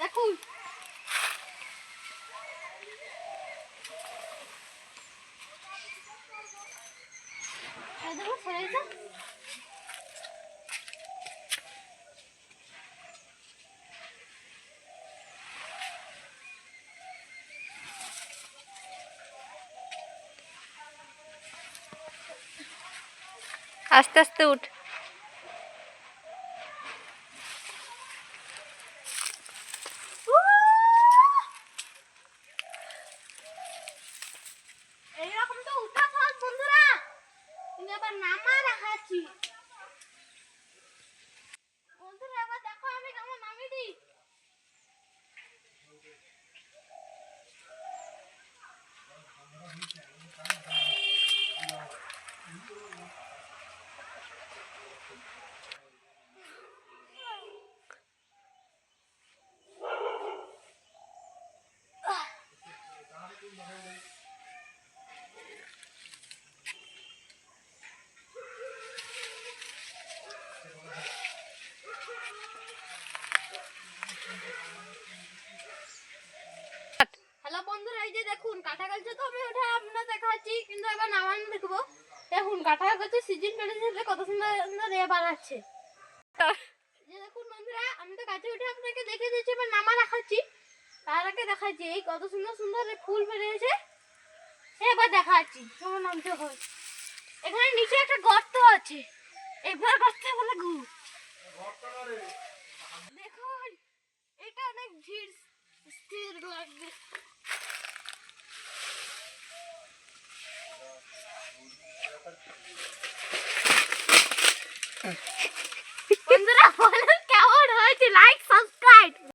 দেখুন। দেখুন আস্তে আস্তে উঠ। এইরকম তো উঠা বন্ধুরা। নামা দেখাচ্ছি বন্ধুরা এবার দেখো আমি কেমন নামিয়ে দিই হ্যালো বন্ধুরা এই যে দেখুন কাঁঠা গাছে তো আমি ওঠা আপনার দেখাচ্ছি কিন্তু এবার নামানো দেখব। দেখুন কাঁঠা গাছে সিজন চলেছে কত সুন্দর সুন্দর এ বানাচ্ছে। যে দেখুন বন্ধুরা আমি তো গাছে উঠে আপনাকে দেখে দিচ্ছি এবার নামা দেখাচ্ছি। তার আগে দেখাচ্ছি এই কত সুন্দর সুন্দর ফুল বেরিয়েছে। এবার দেখাচ্ছি, তোমার নাম তো হয়। এখানে নিচে একটা গর্ত আছে। এবার গর্তে বলে গু দেখুন, এটা অনেক ভিড়, স্থির লাগবে। বন্ধুরা, বলুন কেমন হয়েছে? Like subscribe